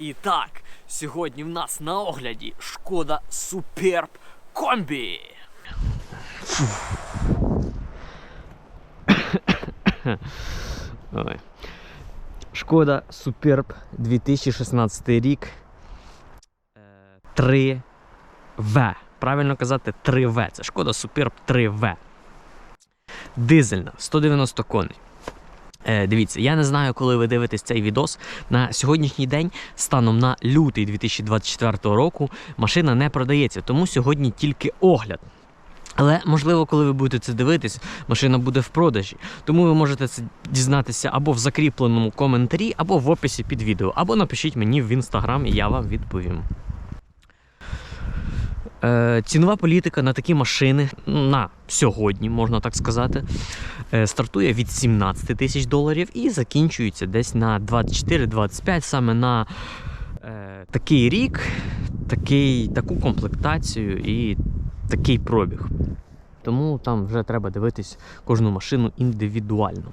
І так, сьогодні в нас на огляді шкода Суперб Комбі. Шкода Суперб 2016 рік. 3В. Правильно казати 3В. Це шкода Суперб 3В. Дизельна, 190 коней. Е, дивіться, я не знаю, коли ви дивитесь цей відос. На сьогоднішній день, станом на лютий 2024 року, машина не продається, тому сьогодні тільки огляд. Але можливо, коли ви будете це дивитись, машина буде в продажі. Тому ви можете це дізнатися або в закріпленому коментарі, або в описі під відео, або напишіть мені в інстаграм, і я вам відповім. Е, цінова політика на такі машини на сьогодні, можна так сказати, е, стартує від 17 тисяч доларів і закінчується десь на 24-25 саме на е, такий рік, такий, таку комплектацію і такий пробіг. Тому там вже треба дивитись кожну машину індивідуально.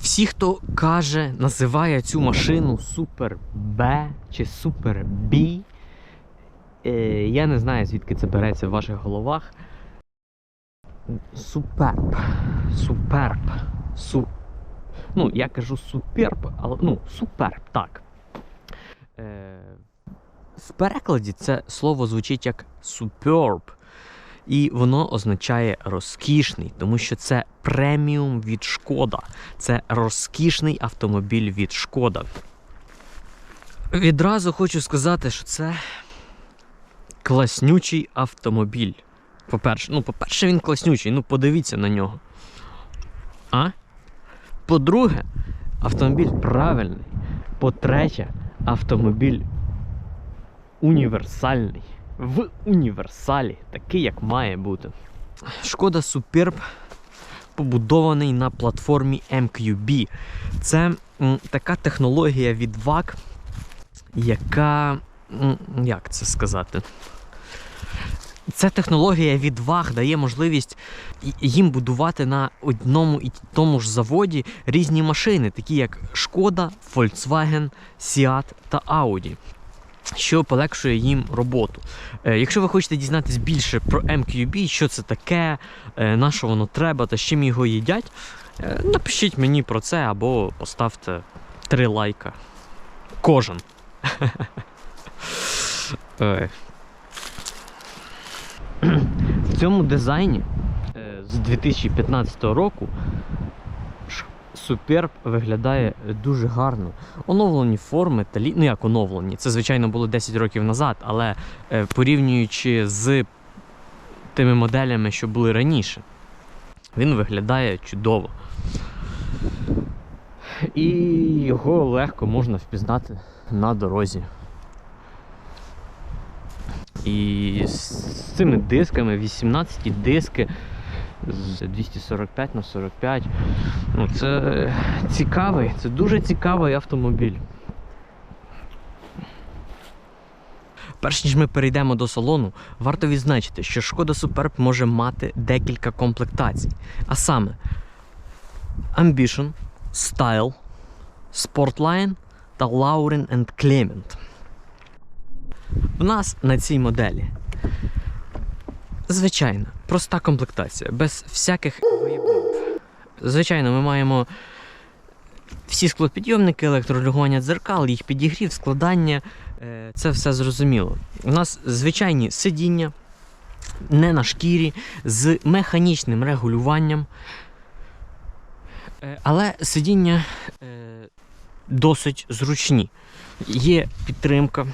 Всі, хто каже, називає цю машину Супер Б чи Бі, е, я не знаю, звідки це береться в ваших головах. Суперб. Суперб. Су... Ну, я кажу суперб, але ну, суперб, так. Е, в перекладі це слово звучить як superb, і воно означає розкішний, тому що це преміум від шкода. Це розкішний автомобіль від шкода. Відразу хочу сказати, що це класнючий автомобіль. По-перше, ну, по-перше, він класнючий, ну подивіться на нього. А? По-друге, автомобіль правильний. По-третє, автомобіль універсальний. В універсалі, такий, як має бути. Шкода Superb побудований на платформі MQB. Це м, така технологія від VAG, яка. м, Як це сказати? Ця технологія від VAG дає можливість їм будувати на одному і тому ж заводі різні машини, такі як Шкода, Volkswagen, Seat та Audi що полегшує їм роботу. Е, якщо ви хочете дізнатися більше про MQB, що це таке, е, на що воно треба та з чим його їдять, е, напишіть мені про це або поставте три лайка. Кожен. В цьому дизайні е, з 2015 року Суперб виглядає дуже гарно. Оновлені форми та лі... ну як оновлені. Це, звичайно, було 10 років назад, але е, порівнюючи з тими моделями, що були раніше, він виглядає чудово. І його легко можна впізнати на дорозі. І з цими дисками, 18 диски з 245 на 45. Ну, це цікавий, це дуже цікавий автомобіль. Перш ніж ми перейдемо до салону, варто відзначити, що Шкода Superb може мати декілька комплектацій. А саме Ambition, Style, Sportline та Lauren and Clement. В нас на цій моделі звичайна, проста комплектація, без всяких виєбнів. Звичайно, ми маємо всі склопідйомники, електрорегулювання дзеркал, їх підігрів, складання. е, Це все зрозуміло. У нас звичайні сидіння, не на шкірі, з механічним регулюванням. Е, Але сидіння е, досить зручні. Є підтримка.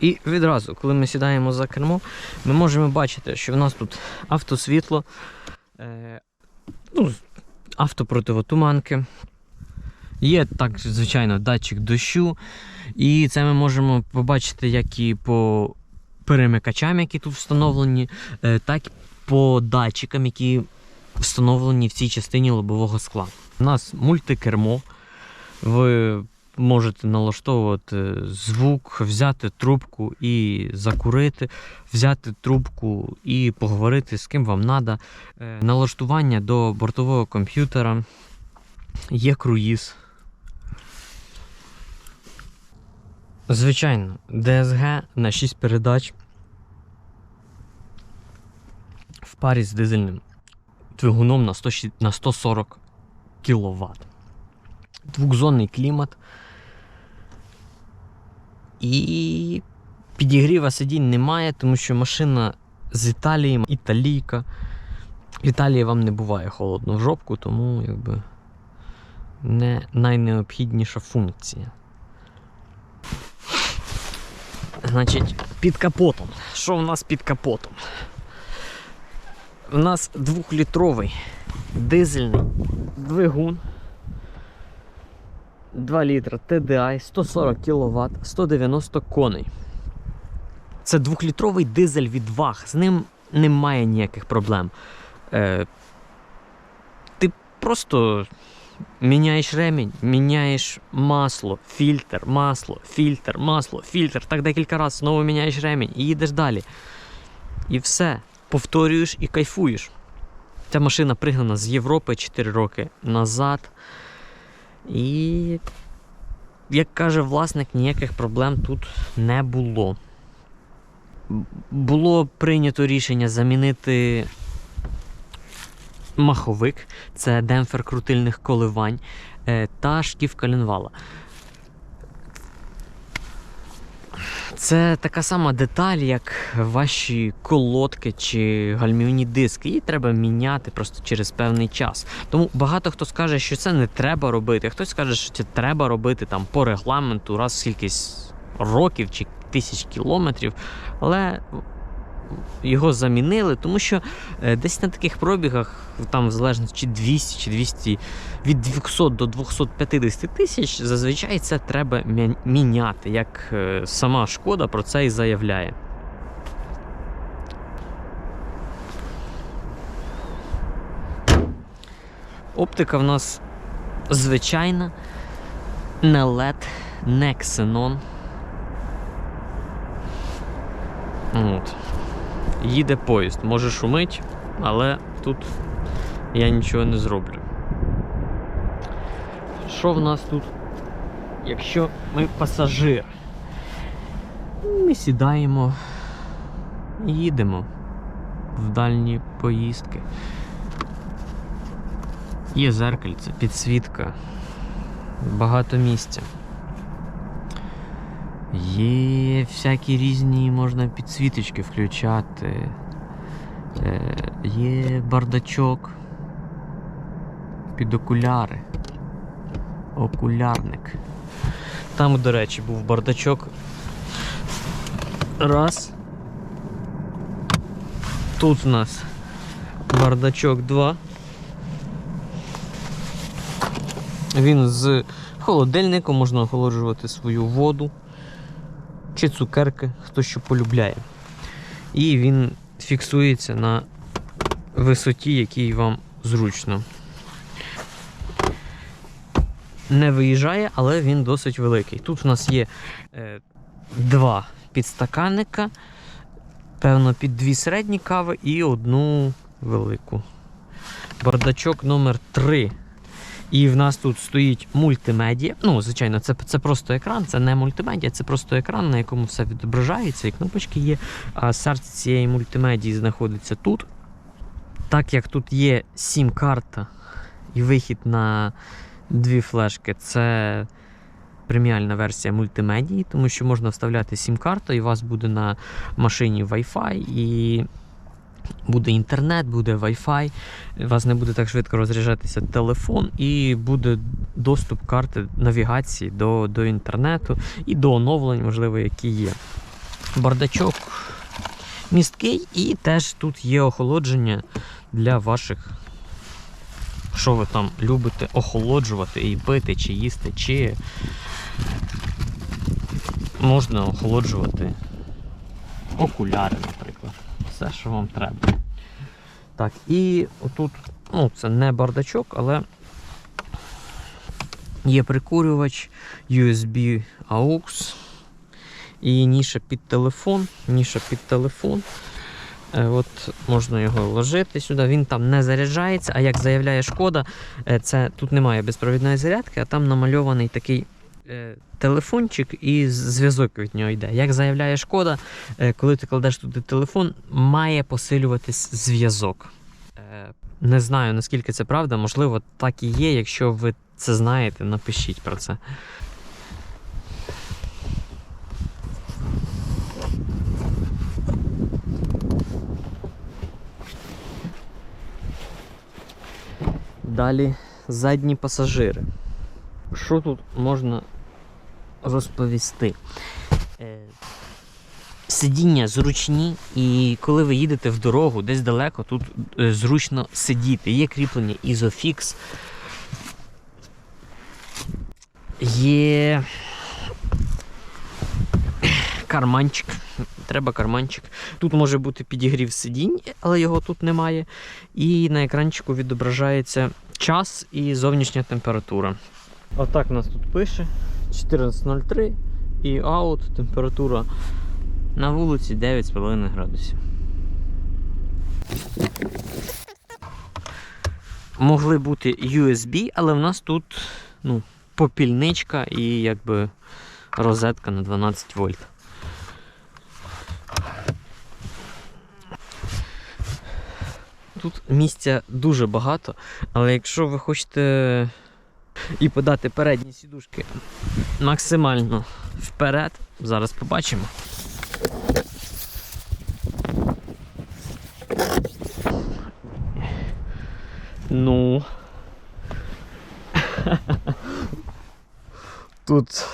І відразу, коли ми сідаємо за кермо, ми можемо бачити, що в нас тут автосвітло, е, ну, автопротивотуманки. Є так, звичайно, датчик дощу. І це ми можемо побачити як і по перемикачам, які тут встановлені, е, так і по датчикам, які встановлені в цій частині лобового скла. У нас мультикермо. Ви можете налаштовувати звук, взяти трубку і закурити, взяти трубку і поговорити з ким вам треба. Налаштування до бортового комп'ютера є круїз. Звичайно, DSG на 6 передач в парі з дизельним двигуном на 140 кВт. Двухзонний клімат. І підігріва сидінь немає, тому що машина з Італії, італійка. В Італії вам не буває холодно в жопку, тому якби не найнеобхідніша функція. Значить, під капотом. Що в нас під капотом? У нас двохлітровий дизельний двигун. 2 літра TDI, 140 кВт, 190 коней. Це двохлітровий дизель від ваг. З ним немає ніяких проблем. Е, ти просто міняєш ремінь, міняєш масло, фільтр, масло, фільтр, масло, фільтр. Так декілька разів знову міняєш ремінь і їдеш далі. І все. Повторюєш і кайфуєш. Ця машина пригнана з Європи 4 роки назад. І, як каже власник, ніяких проблем тут не було. Було прийнято рішення замінити маховик, це демпфер крутильних коливань е, та шків коленвала. Це така сама деталь, як ваші колодки чи гальмівні диски. Її треба міняти просто через певний час. Тому багато хто скаже, що це не треба робити. Хтось скаже, що це треба робити там по регламенту раз в кількись років чи тисяч кілометрів. Але його замінили, тому що е, десь на таких пробігах, там в залежності чи 200 чи 200, від 200 до 250 тисяч, зазвичай це треба міняти, як е, сама шкода про це і заявляє. Оптика в нас звичайна, не LED, не Xenon. От. Їде поїзд, може шумить, але тут я нічого не зроблю. Що в нас тут? Якщо ми пасажир, ми сідаємо і їдемо в дальні поїздки. Є зеркальце, підсвітка, багато місця. Є всякі різні можна підсвіточки включати. Е, є бардачок під окуляри. Окулярник. Там, до речі, був бардачок. Раз. Тут у нас бардачок два. Він з холодильником можна охолоджувати свою воду чи цукерки, хто що полюбляє. І він фіксується на висоті, якій вам зручно. Не виїжджає, але він досить великий. Тут у нас є е, два підстаканника, певно, під дві середні кави і одну велику. Бардачок номер 3 і в нас тут стоїть мультимедіа. Ну, звичайно, це, це просто екран, це не мультимедіа, це просто екран, на якому все відображається, і кнопочки є. А серце цієї мультимедії знаходиться тут. Так як тут є сім-карта і вихід на дві флешки, це преміальна версія мультимедії, тому що можна вставляти сім-карту, і у вас буде на машині Wi-Fi, і буде інтернет, буде Wi-Fi, у вас не буде так швидко розряджатися телефон, і буде доступ карти навігації до, до інтернету і до оновлень, можливо, які є. Бардачок місткий, і теж тут є охолодження для ваших. Що ви там любите охолоджувати і пити, чи їсти, чи можна охолоджувати окуляри, наприклад. Все, що вам треба. Так, і отут, ну, це не бардачок, але є прикурювач, USB AUX і ніша під телефон. Ніша під телефон. Е, От можна його ложити сюди. Він там не заряджається, а як заявляє шкода, е, це тут немає безпровідної зарядки, а там намальований такий телефончик і зв'язок від нього йде. Як заявляє шкода, е, коли ти кладеш туди телефон, має посилюватись зв'язок. Е, Не знаю наскільки це правда, можливо, так і є. Якщо ви це знаєте, напишіть про це. Далі задні пасажири. Що тут можна розповісти? Е, Сидіння зручні, і коли ви їдете в дорогу десь далеко, тут е, зручно сидіти. Є кріплення Isofix. Є карманчик. Треба карманчик. Тут може бути підігрів сидінь, але його тут немає. І на екранчику відображається час і зовнішня температура. Отак нас тут пише 14.03 і аут, температура на вулиці 9,5 градусів. Могли бути USB, але в нас тут ну, попільничка і якби розетка на 12 вольт. Тут місця дуже багато, але якщо ви хочете і подати передні сідушки максимально вперед, зараз побачимо. Ну. Тут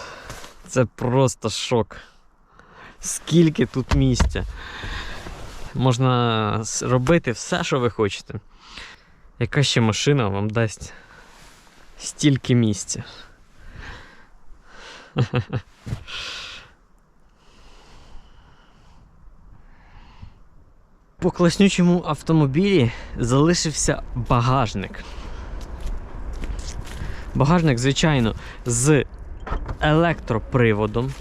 це просто шок. Скільки тут місця. Можна робити все, що ви хочете. Яка ще машина вам дасть стільки місця? По класнючому автомобілі залишився багажник. Багажник, звичайно, з електроприводом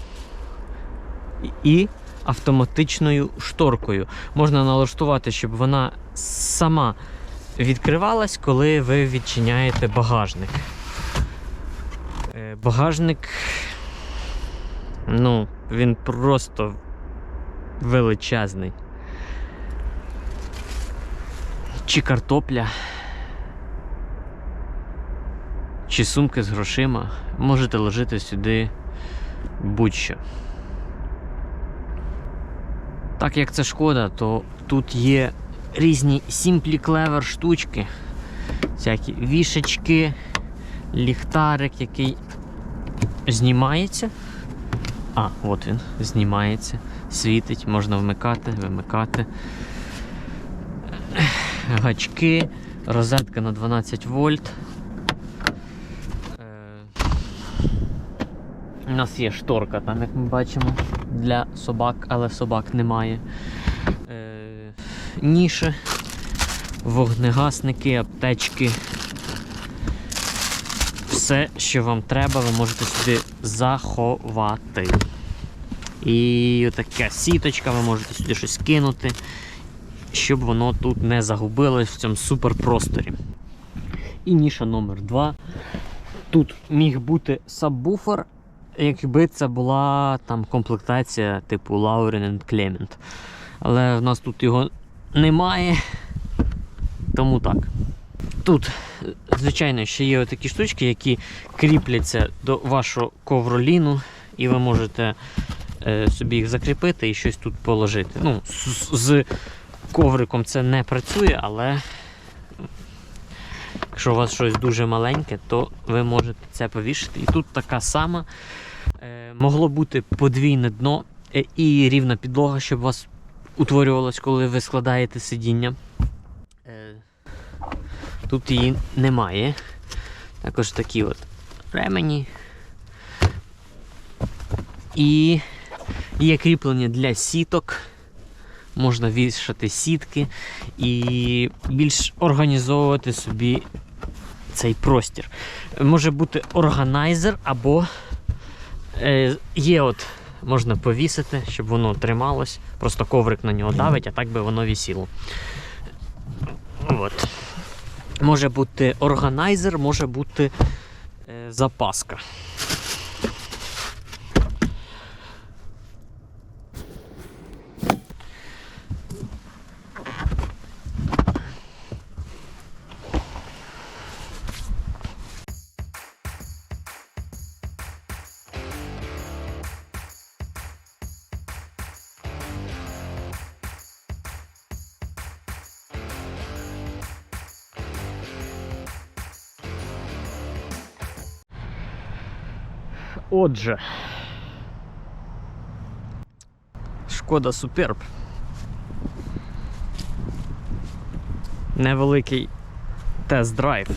і автоматичною шторкою. Можна налаштувати, щоб вона сама відкривалась, коли ви відчиняєте багажник. Багажник, ну, він просто величезний. Чи картопля, чи сумки з грошима. Можете ложити сюди будь-що. Так як це шкода, то тут є різні Simply Clever штучки, всякі вішечки, ліхтарик, який знімається. А, от він, знімається, світить, можна вмикати, вимикати. Гачки, розетка на 12 вольт. Е, У нас є шторка, там, як ми бачимо, для собак, але собак немає. Е, Ніші, вогнегасники, аптечки. Все, що вам треба, ви можете сюди заховати. І така сіточка, ви можете сюди щось кинути, щоб воно тут не загубилось в цьому суперпросторі. І ніша номер 2. Тут міг бути сабвуфер, якби це була там комплектація типу Lauren Clement. Але в нас тут його немає. Тому так. Тут, звичайно, ще є такі штучки, які кріпляться до вашого ковроліну, і ви можете е, собі їх закріпити і щось тут положити. Ну, з, з ковриком це не працює, але якщо у вас щось дуже маленьке, то ви можете це повішати. І тут така сама. Е, могло бути подвійне дно е, і рівна підлога, щоб у вас утворювалось, коли ви складаєте сидіння. Тут її немає. Також такі от ремені. І є кріплення для сіток. Можна вішати сітки і більш організовувати собі цей простір. Може бути органайзер або е, є от можна повісити, щоб воно трималось. Просто коврик на нього давить, а так би воно вісіло. От. Може бути органайзер, може бути е, запаска. Отже. Шкода Суперб. Невеликий тест-драйв.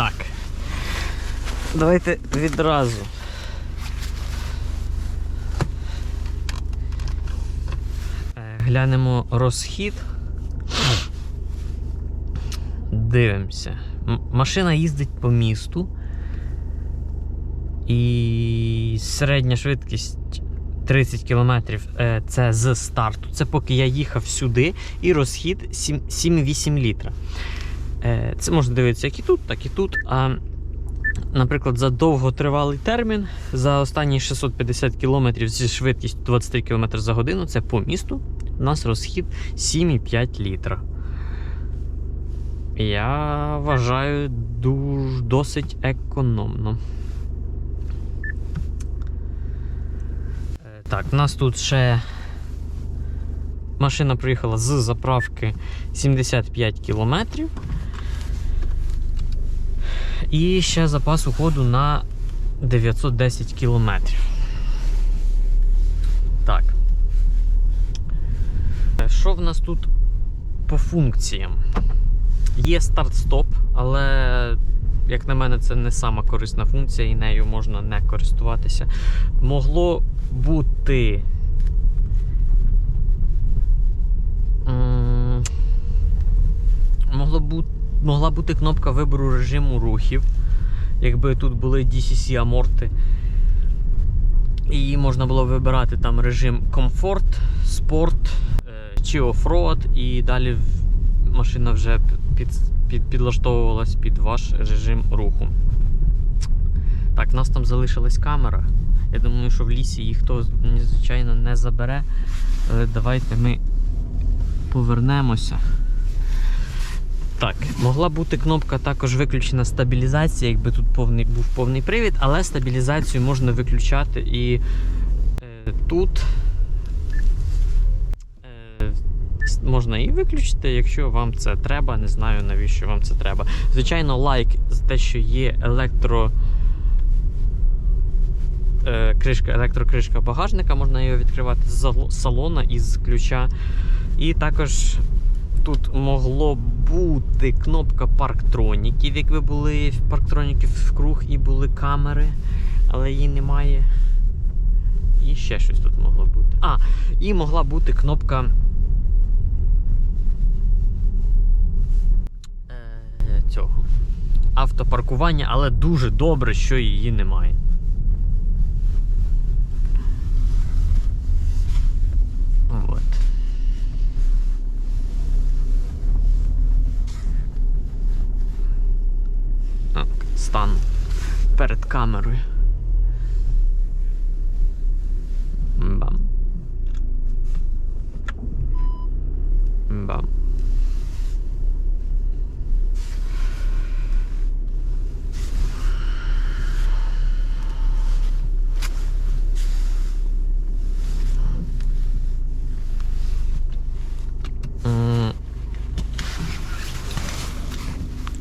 Так. Давайте відразу. Е, Глянемо розхід. Дивимося. Машина їздить по місту. І середня швидкість 30 км це з старту. Це поки я їхав сюди, і розхід 7 7,8 літра. Е, Це можна дивитися як і тут, так і тут. А, наприклад, за довготривалий термін, за останні 650 км зі швидкістю 23 км за годину, це по місту. У нас розхід 7,5 літра. Я вважаю дуже досить економно. Е, Так, у нас тут ще машина приїхала з заправки 75 кілометрів. І ще запас уходу на 910 кілометрів. Так. Е, Що в нас тут по функціям? Є старт-стоп, але, як на мене, це не сама корисна функція, і нею можна не користуватися. Могло бути. Могло бути могла бути кнопка вибору режиму рухів, якби тут були DCC аморти. І можна було вибирати там режим комфорт, спорт е, чи оффроад, і далі машина вже під, під, підлаштовувалась під ваш режим руху. Так, у нас там залишилась камера. Я думаю, що в лісі їх хто, звичайно, не забере. Але давайте ми повернемося. Так, могла бути кнопка також виключена стабілізація, якби тут повний, був повний привід, але стабілізацію можна виключати і е, тут е, можна і виключити, якщо вам це треба. Не знаю навіщо вам це треба. Звичайно, лайк за те, що є електро. е, Кришка, електрокришка багажника, можна його відкривати з салона із ключа. І також Тут могло бути кнопка парктроніків, якби були парктроніків в круг і були камери, але її немає. І ще щось тут могло бути. А, і могла бути кнопка. е, Цього автопаркування, але дуже добре, що її немає. Вот. Так, стан перед камерою. Бам. Бам.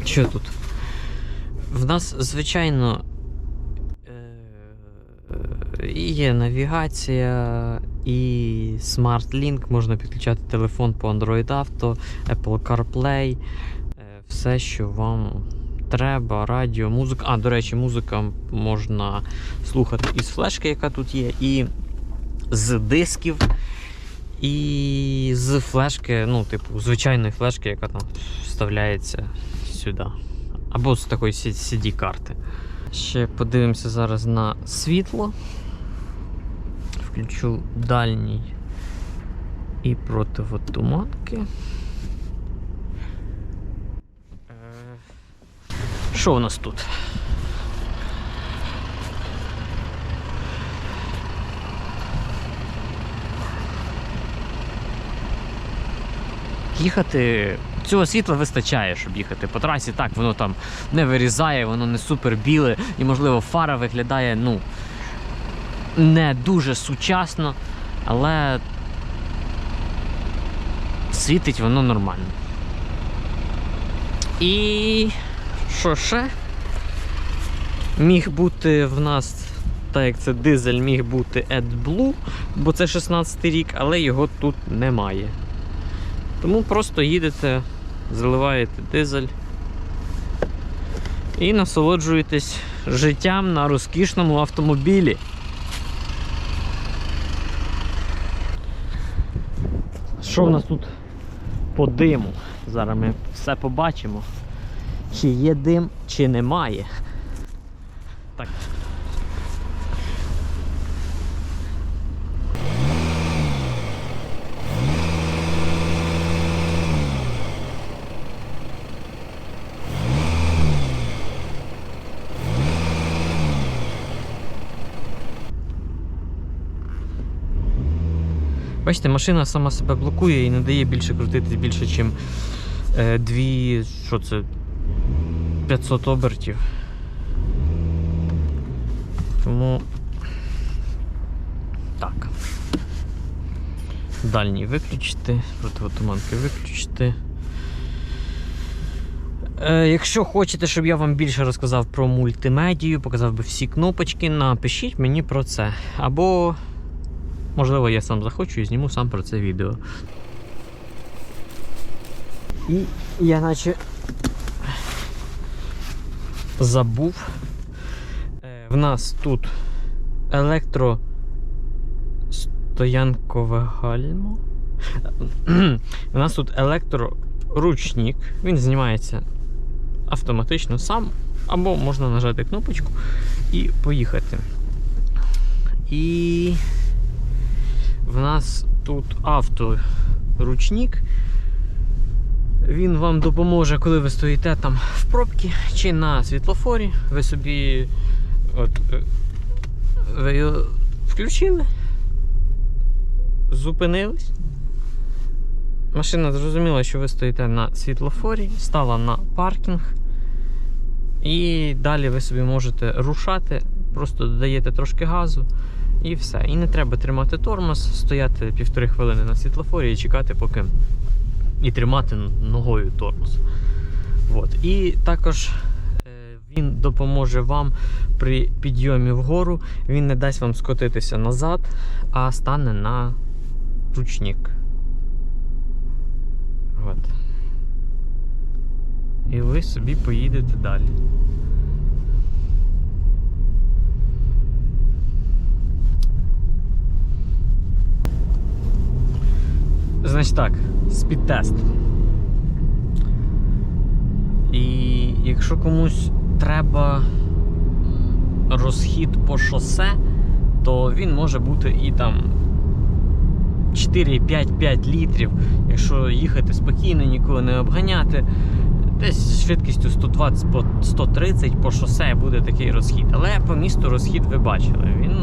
Що тут? В нас, звичайно, е, є навігація, і SmartLink, можна підключати телефон по Android Auto, Apple CarPlay, е, все, що вам треба, радіо, музика. А, до речі, музика можна слухати із флешки, яка тут є, і з дисків, і з флешки, ну, типу, звичайної флешки, яка там вставляється сюди. Або з такої CD-карти. Ще подивимося зараз на світло. Включу дальній і противотуманки. Е, Що у нас тут? Їхати Цього світла вистачає, щоб їхати по трасі. Так, воно там не вирізає, воно не супер біле, і, можливо, фара виглядає, ну, не дуже сучасно, але світить воно нормально. І що ще? Міг бути в нас, так як це дизель, міг бути AdBlue, бо це 16 рік, але його тут немає. Тому просто їдете, заливаєте дизель і насолоджуєтесь життям на розкішному автомобілі. Що в нас тут по диму? Зараз ми все побачимо. Чи є дим, чи немає. Так. Бачите, машина сама себе блокує і не дає більше крутити більше, ніж е. Що це? 500 обертів. Тому. Так. Дальній виключити, противотуманки виключити. Е, якщо хочете, щоб я вам більше розказав про мультимедію, показав би всі кнопочки, напишіть мені про це. Або, можливо, я сам захочу і зніму сам про це відео. І я наче забув. Е, В нас тут електростоянкове гальмо. У нас тут електроручник. Він знімається автоматично сам, або можна нажати кнопочку і поїхати. І в нас тут авторучник. Він вам допоможе, коли ви стоїте там в пробці чи на світлофорі. Ви собі от, е, ви його включили, зупинились. Машина зрозуміла, що ви стоїте на світлофорі, стала на паркінг. І далі ви собі можете рушати, просто додаєте трошки газу і все. І не треба тримати тормоз, стояти півтори хвилини на світлофорі і чекати, поки і тримати ногою тормоз. От. І також е, він допоможе вам при підйомі вгору, він не дасть вам скотитися назад, а стане на ручник. От. І ви собі поїдете далі. Значить так, спідтест. І якщо комусь треба розхід по шосе, то він може бути і там 4-5-5 літрів, якщо їхати спокійно, нікого не обганяти. Десь з швидкістю 120 по 130 по шосе буде такий розхід. Але по місту розхід ви бачили. Він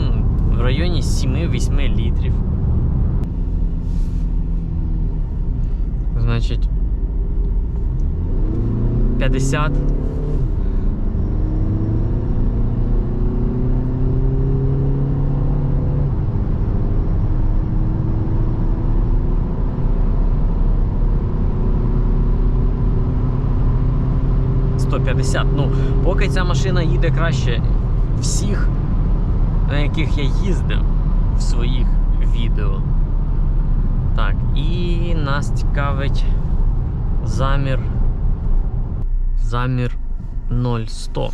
в районі 7-8 літрів. Значить. 50. Сто п'ятдесят. Ну, поки ця машина їде краще всіх, на яких я їздив в своїх відео. Так, і нас цікавить замір. Замір 0100.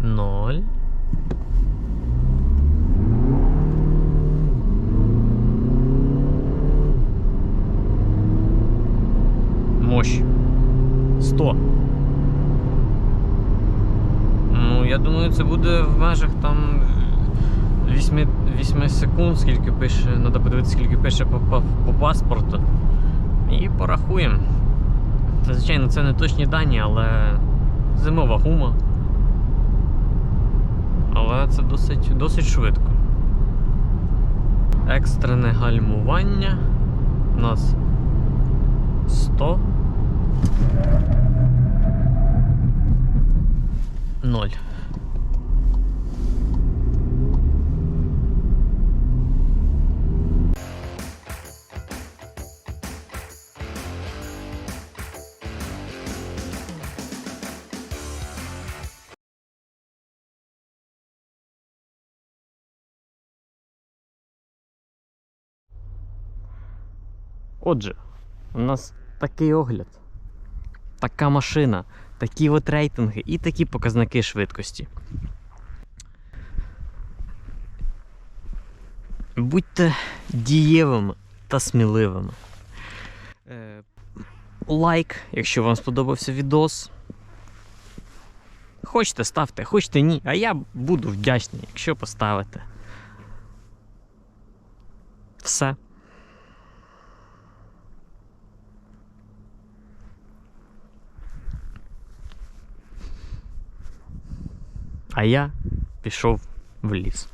0. Мощь. 100. Ну, я думаю, це буде в межах там 8, 8 секунд, скільки пише, треба подивитися, скільки пише по, по, по паспорту. І порахуємо. Звичайно, це не точні дані, але зимова гума. Але це досить, досить швидко. Екстрене гальмування. У нас 100. 0. Отже, у нас такий огляд, така машина, такі от рейтинги і такі показники швидкості. Будьте дієвими та сміливими. Е, лайк, якщо вам сподобався відос. Хочете ставте, хочете ні, а я буду вдячний, якщо поставите. Все. А я пішов в ліс.